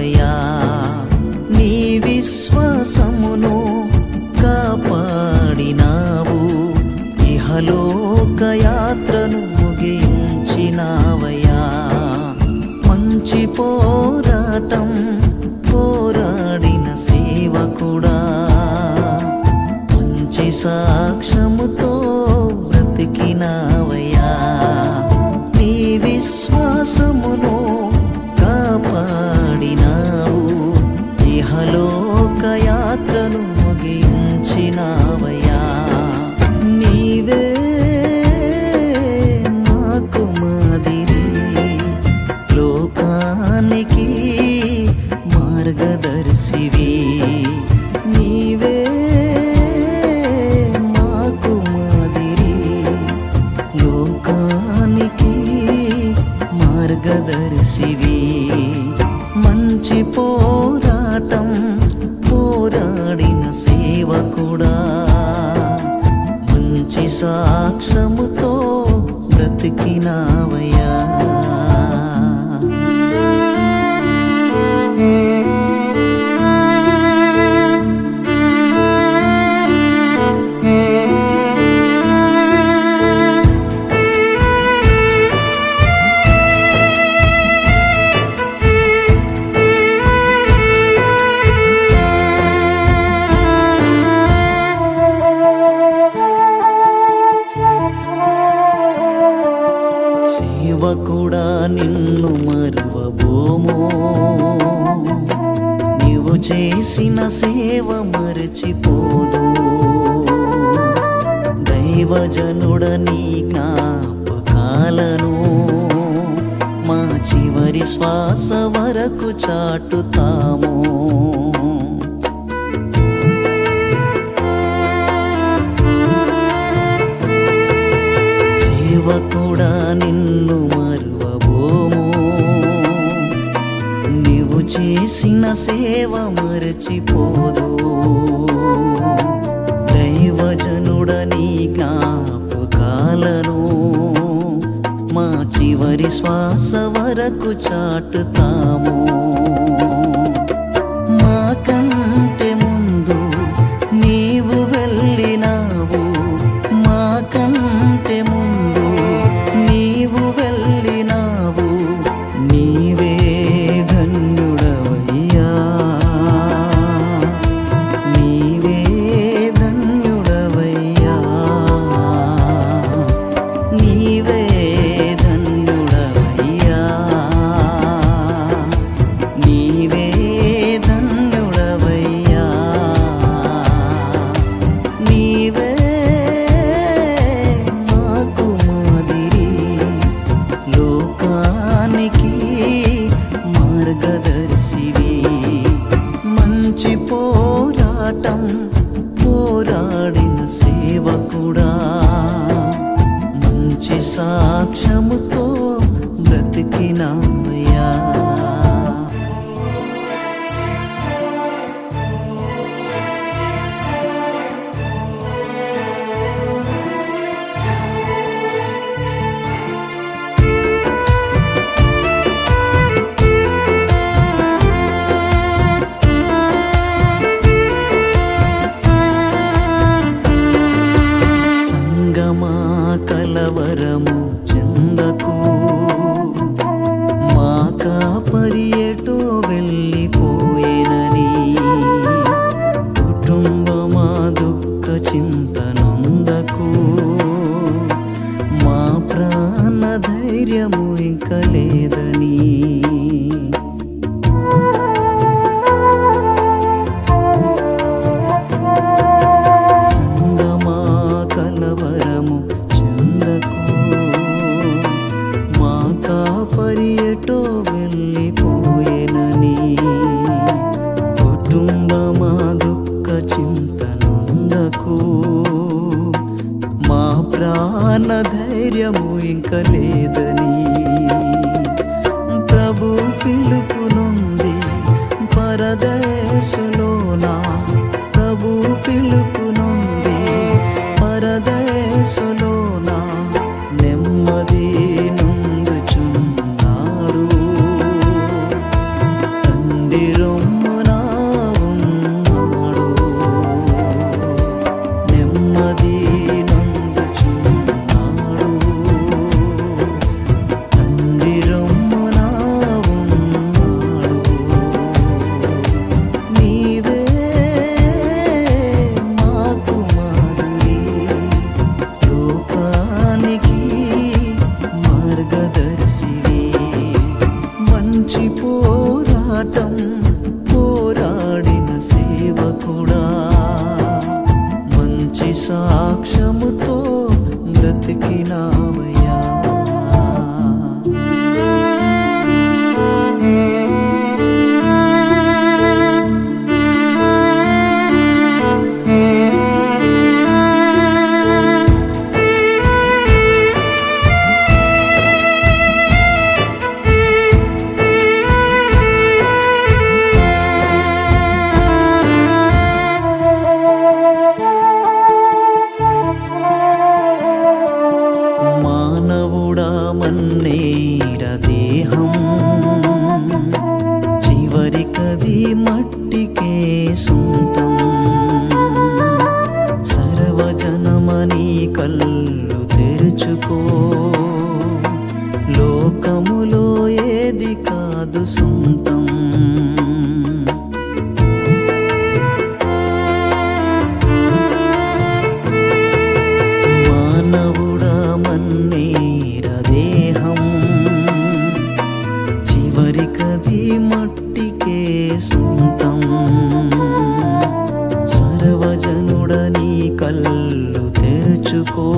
ప్రభువయా నీ విశ్వాసమును కాపాడినావు. ఇహలోకయాత్రను ముగించినావయా మంచి పోరాటం పోరాడిన సేవకుడా. మంచి సాక్షి చేసిన సేవ మరచిపోదు. దైవజనుడని జ్ఞాపకాలను మా చివరి శ్వాస వరకు చాటుతామో. వారి శ్వాస వరకు చాటుతాము. మార్గదర్శివి. మంచి పోరాటం పోరాడిన సేవకుడా. మంచి సాక్ష్యముతో ధైర్యము ఇంకా లేదని. സാക്ഷം మన్నేర దేహం. చివరికది మట్టికే సొంతం. సర్వజనమని కళ్ళు తెరుచుకో. లోకములో ఏది కాదు సొంతం. సొంతం సర్వజనుడని కళ్ళు తెరుచుకో.